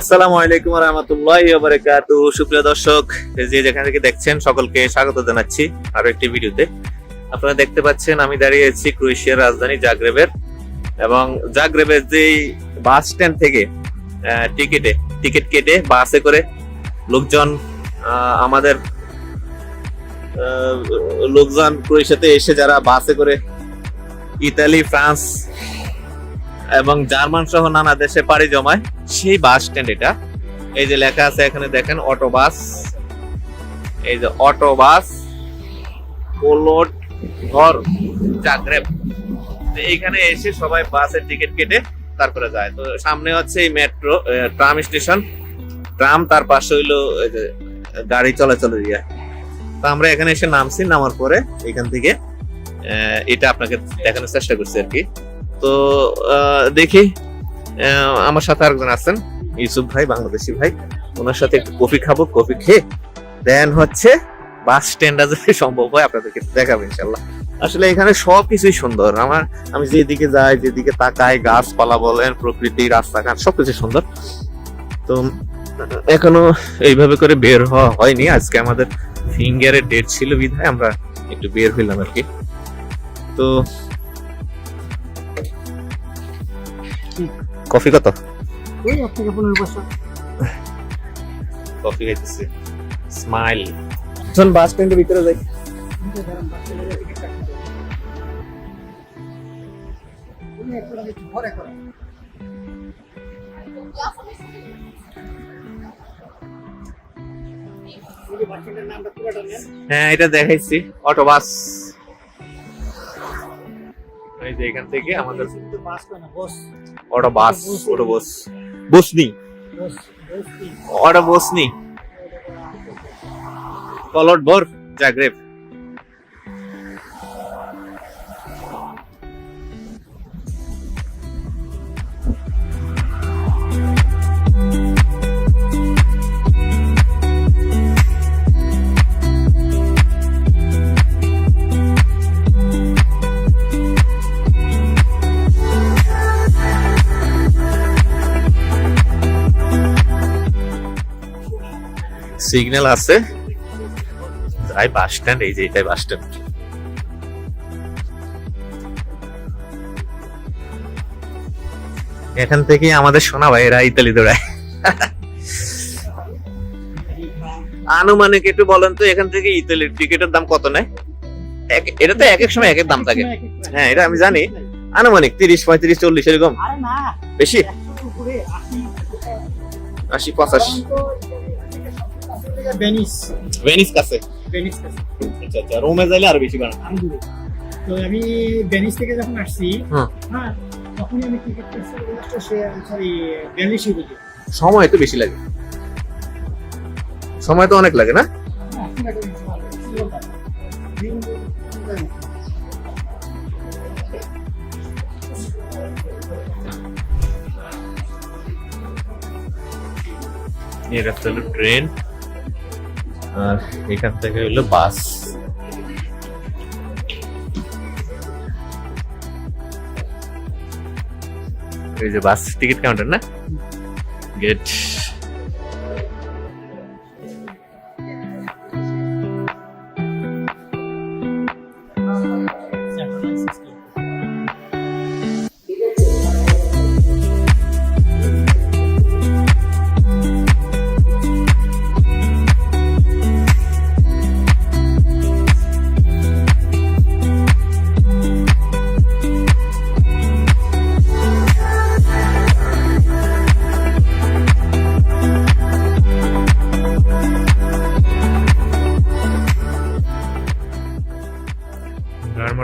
আসসালামু আলাইকুম রহমতুল্লাহ বারাকাতু সুপ্রিয় দর্শক যে যেখান থেকে দেখছেন, সকলকে স্বাগত জানাচ্ছি আরও একটি ভিডিওতে। আপনারা দেখতে পাচ্ছেন, আমি দাঁড়িয়ে আছি ক্রোয়েশিয়ার রাজধানী জাগ্রেবের এবং জাগ্রেবের যে বাস স্ট্যান্ড থেকে টিকিটে, টিকিট কেটে বাসে করে লোকজন আমাদের লোকজন ক্রোয়েশিয়াতে এসে যারা বাসে করে ইতালি, ফ্রান্স এবং জার্মান সহ নানা দেশে পাড়ি জমায় সেই বাস স্ট্যান্ড এটা। এই যে লেখা আছে এখানে দেখেন, অটো বাস। এই যে অটো বাস কোলোড ঘর তো এইখানে এসে সবাই বাসের টিকিট কেটে তারপরে যায়। তো সামনে হচ্ছে এই মেট্রো ট্রাম স্টেশন ট্রাম তার পাশে হইল গাড়ি চলাচল এরিয়া তো আমরা এখানে এসে নামছি, নামার পরে এখান থেকে এটা আপনাকে দেখানোর চেষ্টা করছি আর কি। তো দেখি আমার সাথে আরেকজন আছেন, ইউসুফ ভাই, বাংলাদেশি ভাই। ওনার সাথে একটু কফি খাব, কফি খেয়ে। দেন হচ্ছে, বাস স্ট্যান্ডে যদি সম্ভব হয়, আপনাদেরকে দেখাবো ইনশাল্লাহ আসলে এখানে সবকিছুই সুন্দর। আমার, আমি যেদিকে যাই, যেদিকে তাকাই, গাছপালা বলেন, প্রকৃতি, রাস্তাঘাট সবকিছু সুন্দর। তো, এখনও এইভাবে করে বের হওয়া হয়নি। আজকে আমাদের ফিঙ্গারের ডেট ছিল বিধায় আমরা একটু বের হইলাম আর কি। তো কফি কত? ওই এক থেকে পনেরো বছর কফি খাইতেছি। স্মাইল। চল বাস স্ট্যান্ডের ভিতরে যাই। ঘরে করে নামটা পুরোটা নেন হ্যাঁ এটা দেখাইছি। Auto bus. এই যে এখান থেকে আমাদের ওটা বাস ওটা বস। Auto bus auto bus. বসনি? বস বস কি? অটো বসনি। কলট বোর জাগ্রেব সিগন্যাল আছে। যাই বাস স্ট্যান্ড এই যে এটাই বাস স্ট্যান্ড এখান থেকে আমাদের সোনা ভাইয়েরা ইতালি দৌড়ায় আনুমানিক একটু বলেন তো এখান থেকে ইতালির টিকিটের দাম কত নেয়? এটা তো এক এক সময় এক এক দাম থাকে। হ্যাঁ এটা আমি জানি। আনুমানিক তিরিশ পঁয়ত্রিশ চল্লিশ এরকম। বেশি? আশি পঁচাশি। বেনিস ভেনিস কাছে? বেনিস কাছে। আচ্ছা আচ্ছা রোমে যাইলে আরও বেশি আমি দূরে তো আমি বেনিস থেকে যখন আসছি হ্যাঁ তখনই আমি করছি সরি বিয়াল্লিশ ইউরো সময় তো বেশি লাগে। সময় তো অনেক লাগে না? এই রাস্তা হলো ট্রেন। আর এখান থেকে হলো বাস। এই যে বাস টিকিট কাউন্টার না? গেট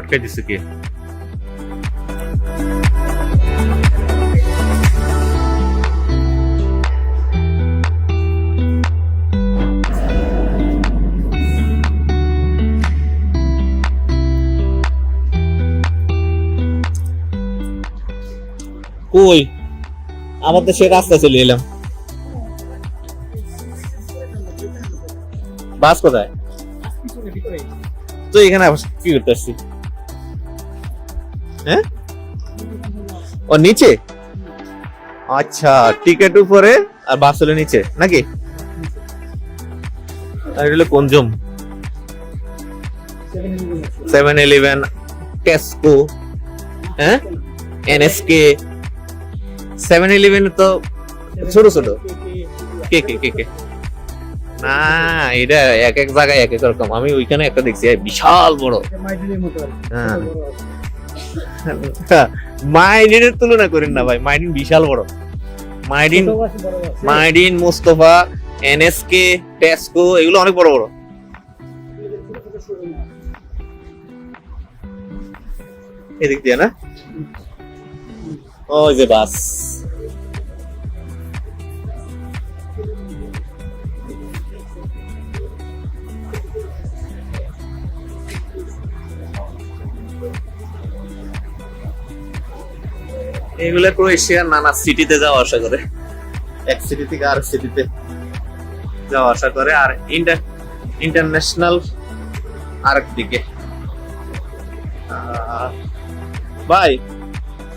গাড় মটকাই দিছে কি? কই? আমাদের সে রাস্তা চলে এলাম। বাস কোথায়? তো এখানে আবার কি করতে আসছি হ্যাঁ? ও, নিচে? আচ্ছা টিকেট উপরে আর বাস হলো নিচে, নাকি? আর হলো কনজুম সেভেন ইলেভেন টেস্কো হ্যাঁ? এনএসকে সেভেন ইলেভেন তো ছোট ছোট। কে কে কে কে? না, এটা এক এক জায়গায় এক এক রকম। আমি ওইখানে একটা দেখছি বিশাল বড়। হ্যাঁ। আছে। মাইডিনের তুলনা করেন না ভাই মাইডিন বিশাল বড় Mydin. Mydin Mustafa NSK Tesco এগুলো অনেক বড় বড়। এদিক দিয়ে না ওই যে বাস এগুলা ক্রোয়েশিয়ার নানা সিটিতে যাওয়া আসা করে। এক সিটি থেকে আর সিটিতে যাওয়া আসা করে আর ইন্টার ইন্টারন্যাশনাল আরেক দিকে। ভাই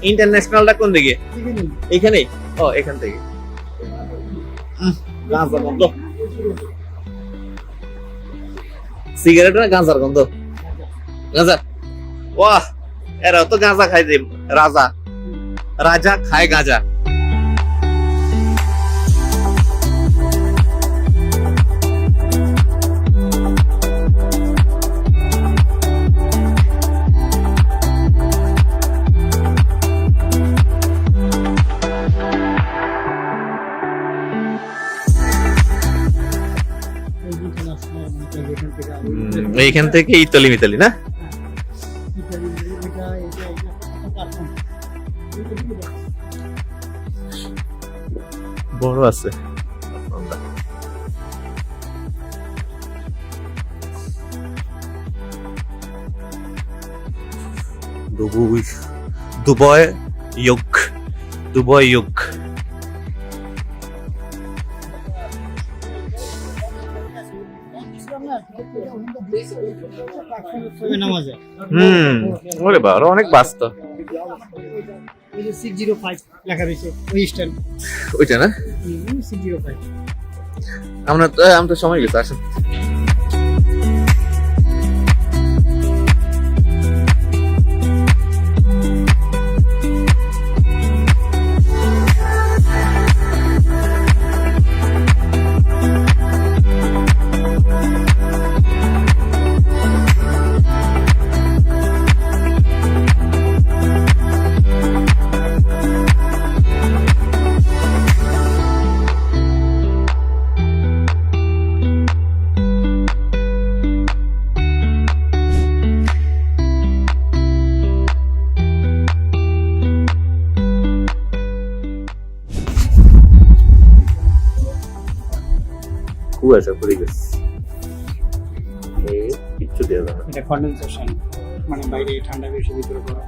ইন্টারন্যাশনালটা কোন দিকে? এখানেই? ও এখান থেকে। উম, গাঁজা গন্ধ। সিগারেট না গাঁজার গন্ধ। গাঁজা? ওয়াহ এরা তো গাঁজা খাই রাজা। রাজা খায় গাঁজা এই international মানে এখান থেকে আর উম, এইখান থেকে ইতালি মিতালি না? বড় আছে। দুবয় দুবয় ইয়ক দুবয় ইয়ক নামাজে। হুম। ওরে বাবা অনেক বাস্ত ওই যে 605 লেখা রয়েছে, ওই stand। ওইটা না? হুম, 605 আমরা তো আমরা তো সময় গেছে আসেন। কুয়াশা পড়ে গেছে। কিচ্ছু দেওয়া যাবে এটা কন্ডেনসেশন মানে বাইরে ঠান্ডা বেশি ভিতরে গরম।